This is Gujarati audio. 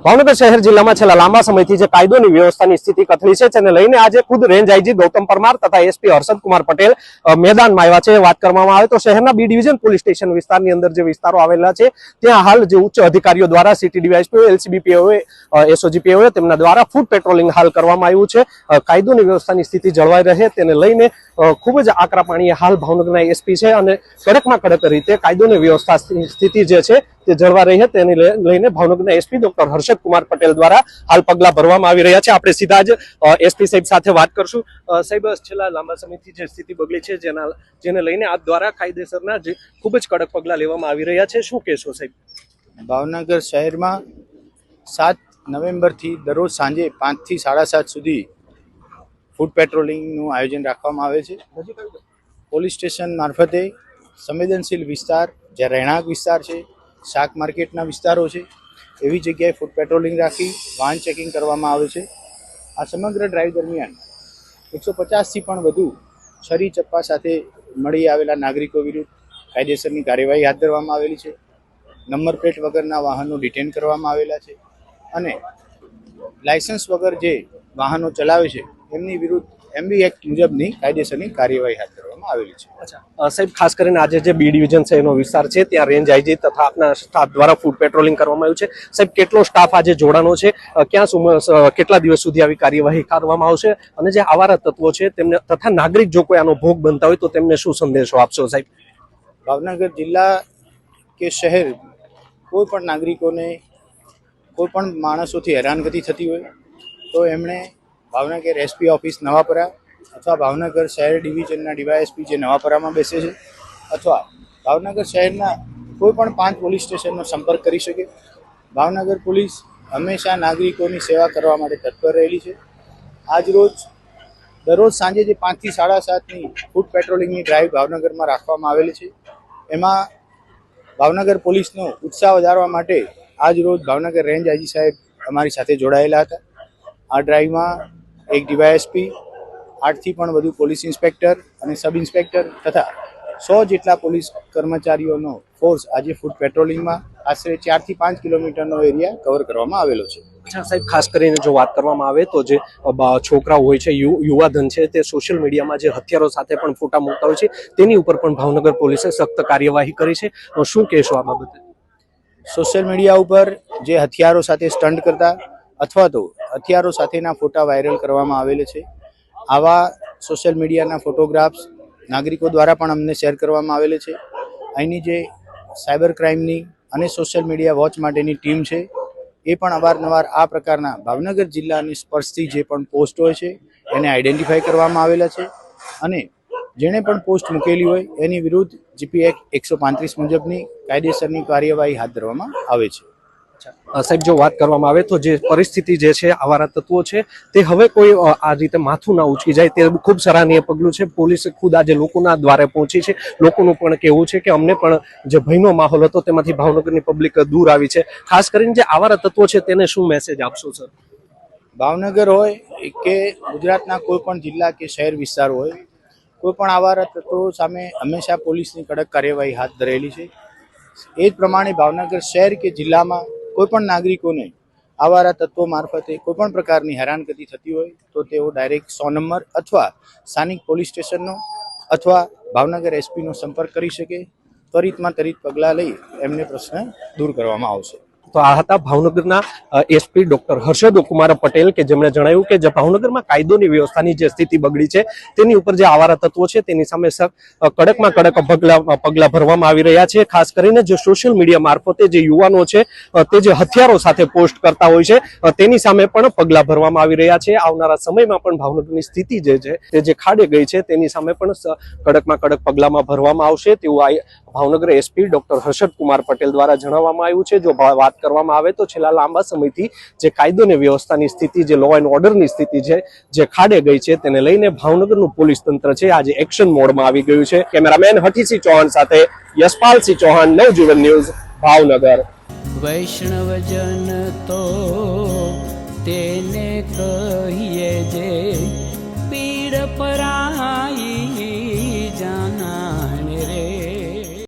ભાવનગર શહેર જિલ્લામાં છેલ્લા લાંબા સમયથી જે કાયદોની વ્યવસ્થાની સ્થિતિ કથળી છે તેને લઈને આજે ખુદ રેન્જ આઈજી ગૌતમ પરમાર તથા એસપી હર્ષદ કુમાર પટેલ મેદાનમાં આવ્યા છે, વાત કરવામાં આવે તો શહેરના બી ડિવિઝન પોલીસ સ્ટેશન વિસ્તારની અંદર જે વિસ્તારો આવેલા છે, ત્યાં હાલ જે ઉચ્ચ અધિકારીઓ દ્વારા સિટી ડીવાયસપીઓ એલસીબીપીઓએ એસઓજીપીઓએ તેમના દ્વારા ફૂડ પેટ્રોલિંગ હાલ કરવામાં આવ્યું છે. કાયદોની વ્યવસ્થાની સ્થિતિ જળવાઈ રહે તેને લઈને ખૂબ જ આકરા પાણીએ હાલ ભાવનગરના એસપી છે અને કડકમાં કડક રીતે કાયદોની વ્યવસ્થા સ્થિતિ જે છે તે જળવા રહી છે તેને લઈને ભાવનગરના એસપી ડોક્ટર હર્ષદ કુમાર પટેલ દ્વારા હાલ પગલા ભરવામાં આવી રહ્યા છે. આપણે સીધા જ એસપી સાહેબ સાથે વાત કરશું. સાહેબ છેલ્લા લાંબા સમયથી જે સ્થિતિ બગડી છે, જેના જેને લઈને આપ દ્વારા કાયદેસરના જે ખૂબ જ કડક પગલા લેવામાં આવી રહ્યા છે. શું કહેશો સાહેબ? ભાવનગર શહેરમાં સાત નવેમ્બરથી દરરોજ સાંજે પાંચથી સાડા સાત સુધી ફૂડ પેટ્રોલિંગનું આયોજન રાખવામાં આવે છે. પોલીસ સ્ટેશન મારફતે સંવેદનશીલ વિસ્તાર જે રહેણાંક વિસ્તાર છે શાક માર્કેટના વિસ્તારો છે. એવી જગ્યાએ ફૂડ પેટ્રોલિંગ રાખી વાહન ચેકિંગ કરવામાં આવે છે. આ સમગ્ર ડ્રાઈવ દરમિયાન એકસો પચાસથી પણ વધુ છરી ચપ્પા સાથે મળી આવેલા નાગરિકો વિરુદ્ધ કાયદેસરની કાર્યવાહી હાથ ધરવામાં આવેલી છે. નંબર પ્લેટ વગરના વાહનો ડિટેન કરવામાં આવેલા છે. અને લાયસન્સ વગર જે વાહનો ચલાવે છે, એમની વિરુદ્ધ એમબી એક્ટ મુજબની કાયદેસરની કાર્યવાહી હાથ ધરવામાં આવેલી છે. અચ્છા. સાહેબ ખાસ કરીને આજે જે બી ડિવિઝન છે એનો વિસ્તાર છે ત્યાં રેન્જ આઈજી તથા આપના સ્ટાફ દ્વારા ફૂડ પેટ્રોલિંગ કરવામાં આવ્યું છે. સાહેબ કેટલો સ્ટાફ આજે જોડાનો છે? ક્યાં કેટલા દિવસ સુધી આવી કાર્યવાહી કરવામાં આવશે? અને જે આવારા તત્વો છે તેમને તથા નાગરિક જો કોઈ આનો ભોગ બનતા હોય તો તેમને શું સંદેશો આપશો સાહેબ? ભાવનગર જિલ્લા કે શહેર કોઈ પણ નાગરિકોને કોઈ પણ માણસોથી હેરાનગતિ થતી હોય તો એમણે ભાવનગર એસપી ઓફિસ નવાપરા અથવા ભાવનગર શહેર ડિવિઝનના ડીવાયએસપી જે નવાપરામાં બેસે છે અથવા ભાવનગર શહેરના કોઈ પણ પાંચ પોલીસ સ્ટેશનનો સંપર્ક કરી શકે. ભાવનગર પોલીસ હંમેશા નાગરિકોની સેવા કરવા માટે તત્પર રહેલી છે. આજરોજ દરરોજ સાંજે જે પાંચથી સાડા સાતની ફૂડ પેટ્રોલિંગની ડ્રાઈવ ભાવનગરમાં રાખવામાં આવેલી છે. એમાં ભાવનગર પોલીસનો ઉત્સાહ વધારવા માટે આજ રોજ ભાવનગર રેન્જ આઈજી સાહેબ અમારી સાથે જોડાયેલા હતા. આ ડ્રાઈવમાં એક ડીવાયએસપી આઠથી પણ વધુ પોલીસ ઇન્સ્પેક્ટર અને સબ ઇન્સ્પેક્ટર તથા સો જેટલા પોલીસ કર્મચારીઓનો ફોર્સ આજે ફૂડ પેટ્રોલિંગમાં આશરે ચારથી પાંચ કિલોમીટરનો એરિયા કવર કરવામાં આવેલો છે. અચ્છા સાહેબ ખાસ કરીને જો વાત કરવામાં આવે તો જે છોકરાઓ હોય છે યુવાધન છે તે સોશિયલ મીડિયામાં જે હથિયારો સાથે પણ ફોટા મૂકતા હોય છે તેની ઉપર પણ ભાવનગર પોલીસે સખ્ત કાર્યવાહી કરી છે. તો શું કહેશો આ બાબતે? સોશિયલ મીડિયા ઉપર જે હથિયારો સાથે સ્ટન્ટ કરતા અથવા તો હથિયારો સાથેના ફોટા વાયરલ કરવામાં આવેલ છે. આવા સોશિયલ મીડિયાના ફોટોગ્રાફ્સ નાગરિકો દ્વારા પણ અમને શેર કરવામાં આવેલ છે. અહીંની જે સાયબર ક્રાઇમની અને સોશિયલ મીડિયા વોચ માટેની ટીમ છે, એ પણ અવારનવાર આ પ્રકારના ભાવનગર જિલ્લાની સ્પર્શથી જે પણ પોસ્ટ હોય છે, એને આઈડેન્ટિફાઈ કરવામાં આવેલા છે. અને જેણે પણ પોસ્ટ મૂકેલી હોય, એની વિરુદ્ધ જીપી એક્ટ એકસો પાંત્રીસ મુજબની કાયદેસરની કાર્યવાહી હાથ ધરવામાં આવે છે. સાહેબ જો વાત કરવામાં આવે તો જે પરિસ્થિતિ જે છે આવારા તત્વો છે તે હવે કોઈ આ રીતે માથું ના ઉચકી જાય તે ખૂબ સરાહનીય પગલું છે. પોલીસે ખુદ આજે લોકોના દ્વારે પહોંચી છે. લોકોનું પણ કહેવું છે કે અમને પણ જે ભયનો માહોલ હતો તેમાંથી ભાવનગરની પબ્લિક દૂર આવી છે. ખાસ કરીને જે આવારા તત્વો છે તેને શું મેસેજ આપશો સર ભાવનગર હોય કે ગુજરાતના કોઈ પણ જિલ્લા કે શહેર વિસ્તાર હોય કોઈ પણ આવારા તત્વો સામે હંમેશા પોલીસની કડક કાર્યવાહી હાથ ધરેલી છે. એ જ પ્રમાણે ભાવનગર શહેર કે જિલ્લામાં કોઈ પણ નાગરિકોને આવારા તત્વો મારફતે કોઈ પણ પ્રકારની હેરાનગતિ થતી હોય, તો તેઓ ડાયરેક્ટ સો નંબર અથવા સ્થાનિક પોલીસ સ્ટેશનનો અથવા ભાવનગર એસપીનો સંપર્ક કરી શકે. ત્વરિતમાં ત્વરિત પગલાં લઈ એમને પ્રશ્ન દૂર કરવામાં આવશે. તો આ હતા ભાવનગરના એસપી ડોક્ટર હર્ષદ કુમાર પટેલ કે જેમણે જણાવ્યું કે જે ભાવનગરમાં કાયદોની વ્યવસ્થાની જે સ્થિતિ બગડી છે, તેની ઉપર જે આવારા તત્વો છે, તેની સામે કડકમાં કડક પગલા ભરવામાં આવી રહ્યા છે. ખાસ કરીને જે સોશિયલ મીડિયા મારફતે જે યુવાનો છે તે જે હથિયારો સાથે પોસ્ટ કરતા હોય છે તેની સામે પણ પગલા ભરવામાં આવી રહ્યા છે. આવનારા સમયમાં પણ ભાવનગરની સ્થિતિ જે છે, તે જે ખાડે ગઈ છે, તેની સામે પણ કડકમાં કડક પગલામાં ભરવામાં આવશે. તેવું ભાવનગર એસપી ડોક્ટર હર્ષદ કુમાર પટેલ દ્વારા જણાવવામાં આવ્યું છે. જો વાત કરવામાં આવે તો છેલ્લા લાંબા સમયથી જે કાયદો અને વ્યવસ્થાની સ્થિતિ, જે લો એન્ડ ઓર્ડરની સ્થિતિ છે, જે ખાડે ગઈ છે, તેને લઈને ભાવનગરનું પોલીસ તંત્ર છે, આજે એક્શન મોડમાં આવી ગયું છે. કેમેરામેન હઠીસિંહ ચૌહાણ સાથે યશપાલસિંહ ચૌહાણ, નવજીવન ન્યૂઝ, ભાવનગર. વૈષ્ણવજન તો તેને કર